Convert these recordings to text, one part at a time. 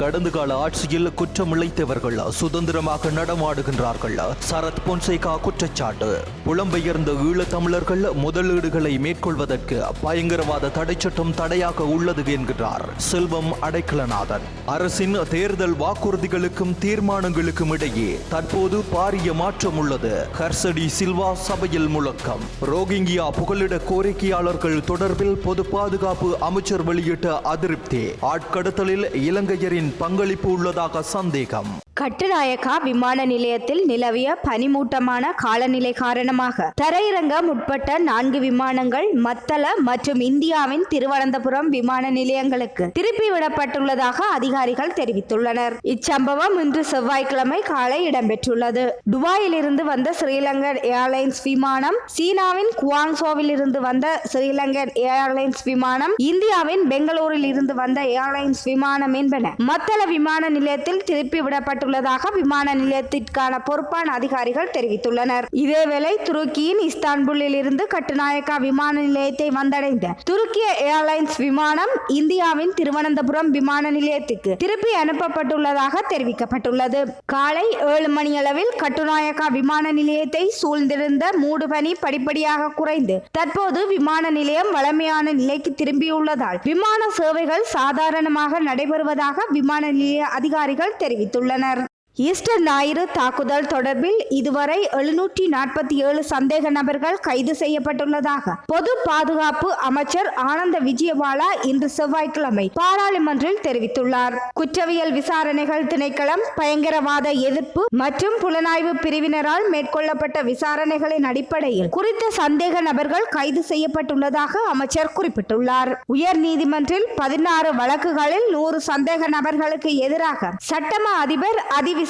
கடந்த கால ஆட்சியில் குற்றமிழைத்தவர்கள் சுதந்திரமாக நடமாடுகின்றார்கள். சரத் பொன்சேகா குற்றச்சாட்டு. புலம்பெயர்ந்த ஈழத்தமிழர்கள் முதலீடுகளை மேற்கொள்வதற்கு பயங்கரவாத தடைச்சட்டம் தடையாக உள்ளது என்கிறார் செல்வம் அடைக்கலநாதன். அரசின் தேர்தல் வாக்குறுதிகளுக்கும் தீர்மானங்களுக்கும் இடையே தற்போது பாரிய மாற்றம் உள்ளது. ஹர்சடி சில்வா சபையில் முழக்கம். ரோகிங்கியா புகலிட கோரிக்கையாளர்கள் தொடர்பில் பொது பாதுகாப்பு அமைச்சர் வெளியிட்ட அதிருப்தி. ஆட்கடத்தலில் இலங்கையரின் பங்களிப்பு உள்ளதாக சந்தேகம். கட்டுநாயக்கா விமான நிலையத்தில் நிலவிய பனிமூட்டமான காலநிலை காரணமாக தரையிறங்க முற்பட்ட நான்கு விமானங்கள் மத்தள மற்றும் இந்தியாவின் திருவனந்தபுரம் விமான நிலையங்களுக்கு திருப்பி விடப்பட்டுள்ளதாக அதிகாரிகள் தெரிவித்துள்ளனர். இச்சம்பவம் இன்று செவ்வாய்க்கிழமை காலை இடம்பெற்றுள்ளது. துபாயில் இருந்து வந்த ஸ்ரீலங்கன் ஏர்லைன்ஸ் விமானம் சீனாவின் குவாங்சோவில் இருந்து வந்த ஸ்ரீலங்கன் ஏர்லைன்ஸ் விமானம் இந்தியாவின் பெங்களூரில் இருந்து வந்த ஏர்லைன்ஸ் விமானம் என்பன மத்தள விமான நிலையத்தில் திருப்பி விடப்பட்டுள்ளதாக விமான நிலையத்திற்கான பொறுப்பான அதிகாரிகள் தெரிவித்துள்ளனர். இதேவேளை துருக்கியின் இஸ்தான்புல்லில் இருந்து கட்டுநாயக்கா விமான நிலையத்தை வந்தடைந்த துருக்கிய ஏர்லைன்ஸ் விமானம் இந்தியாவின் திருவனந்தபுரம் விமான நிலையத்துக்கு திருப்பி அனுப்பப்பட்டுள்ளதாக தெரிவிக்கப்பட்டுள்ளது. காலை ஏழு மணியளவில் கட்டுநாயக்கா விமான நிலையத்தை சூழ்ந்திருந்த மூடுபனி படிப்படியாக குறைந்து தற்போது விமான நிலையம் வளமையான நிலைக்கு திரும்பியுள்ளதால் விமான சேவைகள் சாதாரணமாக நடைபெறுவதாக விமான நிலைய அதிகாரிகள் தெரிவித்துள்ளனர். ஈஸ்டர் ஞாயிறு தாக்குதல் தொடர்பில் இதுவரை எழுநூற்றி நாற்பத்தி ஏழு சந்தேக நபர்கள் கைது செய்யப்பட்டுள்ளதாக பொது பாதுகாப்பு அமைச்சர் ஆனந்த விஜயபாலா இன்று செவ்வாய்க்கிழமை பாராளுமன்றில் தெரிவித்துள்ளார். குற்றவியல் விசாரணைகள் திணைக்களம் பயங்கரவாத எதிர்ப்பு மற்றும் புலனாய்வு பிரிவினரால் மேற்கொள்ளப்பட்ட விசாரணைகளின் அடிப்படையில் குறித்த சந்தேக நபர்கள் கைது செய்யப்பட்டுள்ளதாக அமைச்சர் குறிப்பிட்டுள்ளார். உயர் நீதிமன்றில் பதினாறு வழக்குகளில் நூறு சந்தேக நபர்களுக்கு எதிராக சட்டம அதிபர்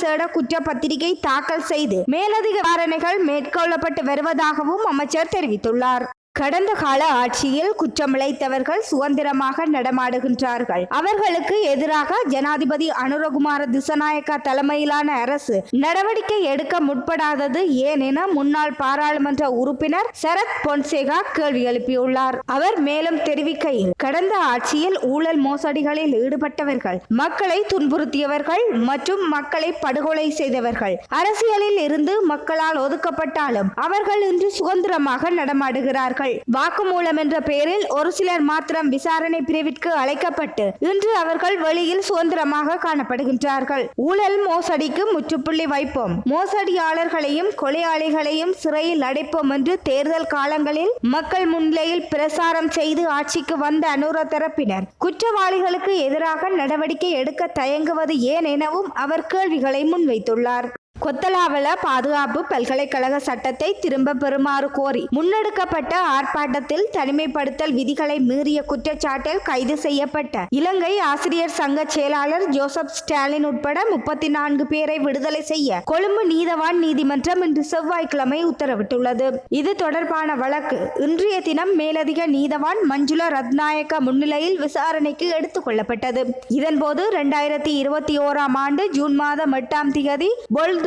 அதிவிசேட குற்றப்பத்திரிகை தாக்கல் செய்து மேலதிக விசாரணைகள் மேற்கொள்ளப்பட்டு வருவதாகவும் அமைச்சர் தெரிவித்துள்ளார். கடந்த கால ஆட்சியில் குற்றமிழைத்தவர்கள் சுதந்திரமாக நடமாடுகின்றார்கள். அவர்களுக்கு எதிராக ஜனாதிபதி அனுரகுமார திசநாயக்கா தலைமையிலான அரசு நடவடிக்கை எடுக்க முற்படாதது ஏன் என முன்னாள் பாராளுமன்ற உறுப்பினர் சரத் பொன்சேகா கேள்வி எழுப்பியுள்ளார். அவர் மேலும் தெரிவிக்கையில் கடந்த ஆட்சியில் ஊழல் மோசடிகளில் ஈடுபட்டவர்கள் மக்களை துன்புறுத்தியவர்கள் மற்றும் மக்களை படுகொலை செய்தவர்கள் அரசியலில் இருந்து மக்களால் ஒதுக்கப்பட்டாலும் அவர்கள் இன்று சுதந்திரமாக நடமாடுகிறார்கள். வாக்குமூலம் என்ற பெயரில் ஒரு சிலர் மாத்திரம் விசாரணை பிரிவிற்கு அழைக்கப்பட்டு இன்று அவர்கள் வெளியில் சுதந்திரமாக காணப்படுகின்றார்கள். ஊழல் மோசடிக்கு முற்றுப்புள்ளி வைப்போம். மோசடியாளர்களையும் கொலையாளிகளையும் சிறையில் அடைப்போம் என்று தேர்தல் காலங்களில் மக்கள் முன்னிலையில் பிரசாரம் செய்து ஆட்சிக்கு வந்த அனுர தரப்பினர் குற்றவாளிகளுக்கு எதிராக நடவடிக்கை எடுக்க தயங்குவது ஏன் எனவும் அவர் கேள்விகளை முன்வைத்துள்ளார். கொத்தலாவல பாதுகாப்பு பல்கலைக்கழக சட்டத்தை திரும்ப பெறுமாறு கோரி முன்னெடுக்கப்பட்ட ஆர்ப்பாட்டத்தில் தனிமைப்படுத்தல் விதிகளை மீறிய குற்றச்சாட்டில் கைது செய்யப்பட்ட இலங்கை ஆசிரியர் சங்க செயலாளர் ஜோசப் ஸ்டாலின் உட்பட முப்பத்தி நான்கு பேரை விடுதலை செய்ய கொழும்பு நீதவான் நீதிமன்றம் இன்று செவ்வாய்க்கிழமை உத்தரவிட்டுள்ளது. இது தொடர்பான வழக்கு இன்றைய தினம் மேலதிக நீதவான் மஞ்சுள ரத்நாயக்க முன்னிலையில் விசாரணைக்கு எடுத்துக் கொள்ளப்பட்டது. இதன்போது இரண்டாயிரத்தி இருபத்தி ஓராம் ஆண்டு ஜூன் மாதம் எட்டாம் தேதி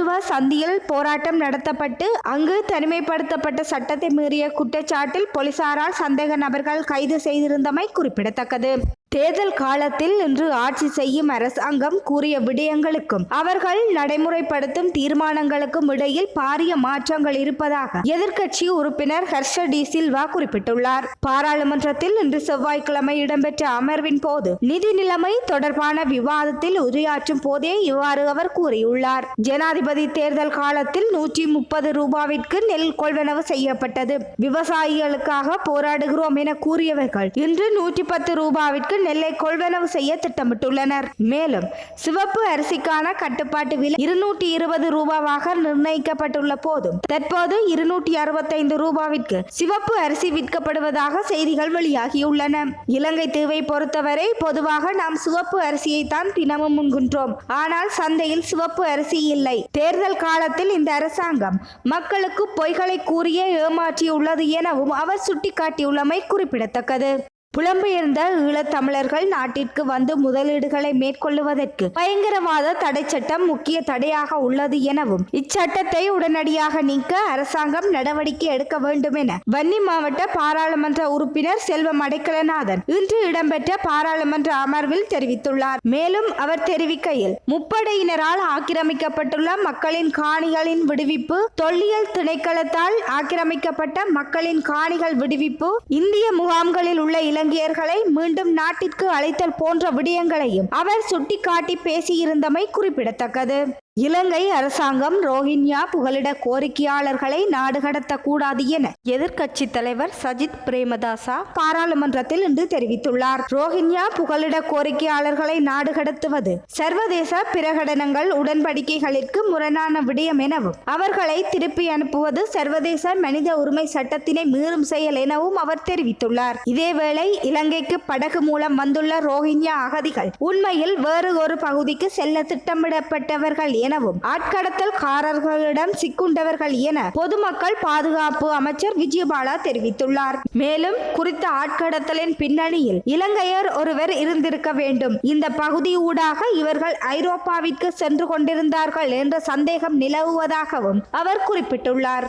பொல்துவ சந்தியில் போராட்டம் நடத்தப்பட்டு அங்கு தனிமைப்படுத்தப்பட்ட சட்டத்தை மீறிய குற்றச்சாட்டில் போலீசாரால் சந்தேக நபர்கள் கைது செய்திருந்தமை குறிப்பிடத்தக்கது. தேர்தல் காலத்தில் இன்று ஆட்சி செய்யும் அரசாங்கம் கூறிய விடயங்களுக்கும் அவர்கள் நடைமுறைப்படுத்தும் தீர்மானங்களுக்கும் இடையில் பாரிய மாற்றங்கள் இருப்பதாக எதிர்க்கட்சி உறுப்பினர் ஹர்ஷ டி சில்வா குறிப்பிட்டுள்ளார். பாராளுமன்றத்தில் இன்று செவ்வாய்க்கிழமை இடம்பெற்ற அமர்வின் போது நிதி நிலைமை தொடர்பான விவாதத்தில் உரையாற்றும் போதே இவ்வாறு அவர் கூறியுள்ளார். ஜனாதிபதி தேர்தல் காலத்தில் நூற்றி முப்பது ரூபாவிற்கு நெல் கொள்வனவு செய்யப்பட்டது. விவசாயிகளுக்காக போராடுகிறோம் என கூறியவர்கள் இன்று நூற்றி பத்து ரூபாவிற்கு நெல்லை கொள்வனவு செய்ய திட்டமிட்டுள்ளனர். மேலும் சிவப்பு அரிசிக்கான கட்டுப்பாட்டு விலை இருநூற்றி இருபது ரூபாவாக நிர்ணயிக்கப்பட்டுள்ள போதும் தற்போது இருநூற்றி அறுபத்தைந்து ரூபாவிற்கு சிவப்பு அரிசி விற்கப்படுவதாக செய்திகள் வெளியாகியுள்ளன. இலங்கை தீவை பொறுத்தவரை பொதுவாக நாம் சிவப்பு அரிசியை தான் தினமும் உண்கின்றோம். ஆனால் சந்தையில் சிவப்பு அரிசி இல்லை. தேர்தல் காலத்தில் இந்த அரசாங்கம் மக்களுக்கு பொய்களை கூறியே ஏமாற்றியுள்ளது எனவும் அவர் சுட்டிக்காட்டியுள்ளமை குறிப்பிடத்தக்கது. புலம்பெயர்ந்த ஈழத்தமிழர்கள் நாட்டிற்கு வந்து முதலீடுகளை மேற்கொள்ளுவதற்கு பயங்கரவாத தடை சட்டம் முக்கிய தடையாக உள்ளது எனவும் இச்சட்டத்தை உடனடியாக நீக்க அரசாங்கம் நடவடிக்கை எடுக்க வேண்டும் என வன்னி மாவட்ட பாராளுமன்ற உறுப்பினர் செல்வம் அடைக்கலநாதன் இன்று இடம்பெற்ற பாராளுமன்ற அமர்வில் தெரிவித்துள்ளார். மேலும் அவர் தெரிவிக்கையில் முப்படையினரால் ஆக்கிரமிக்கப்பட்டுள்ள மக்களின் காணிகளின் விடுவிப்பு தொல்லியல் திணைக்களத்தால் ஆக்கிரமிக்கப்பட்ட மக்களின் காணிகள் விடுவிப்பு இந்திய முகாம்களில் உள்ள இலங்கையர்களை மீண்டும் நாட்டிற்கு அழைத்தல் போன்ற விடயங்களையும் அவர் சுட்டிக்காட்டி பேசியிருந்தமை குறிப்பிடத்தக்கது. இலங்கை அரசாங்கம் ரோஹிங்யா புகலிட கோரிக்கையாளர்களை நாடு கடத்தக்கூடாது என எதிர்க்கட்சி தலைவர் சஜித் பிரேமதாசா பாராளுமன்றத்தில் இன்று தெரிவித்துள்ளார். ரோஹிங்யா புகலிட கோரிக்கையாளர்களை நாடு கடத்துவது சர்வதேச பிரகடனங்கள் உடன்படிக்கைகளிற்கு முரணான விடயம் எனவும் அவர்களை திருப்பி அனுப்புவது சர்வதேச மனித உரிமை சட்டத்தினை மீறும் செயல் எனவும் அவர் தெரிவித்துள்ளார். இதேவேளை இலங்கைக்கு படகு மூலம் வந்துள்ள ரோஹிங்யா அகதிகள் உண்மையில் வேறு ஒரு பகுதிக்கு செல்ல திட்டமிடப்பட்டவர்கள் எனவும். ஆட்கடத்தல்காரர்களிடம் சிக்குண்டவர்கள் என பொதுமக்கள் பாதுகாப்பு அமைச்சர் விஜயபாலா தெரிவித்துள்ளார். மேலும் குறித்த ஆட்கடத்தலின் பின்னணியில் இலங்கையர் ஒருவர் இருந்திருக்க வேண்டும். இந்த பகுதி ஊடாக இவர்கள் ஐரோப்பாவிற்கு சென்று கொண்டிருந்தார்கள் என்ற சந்தேகம் நிலவுவதாகவும் அவர் குறிப்பிட்டுள்ளார்.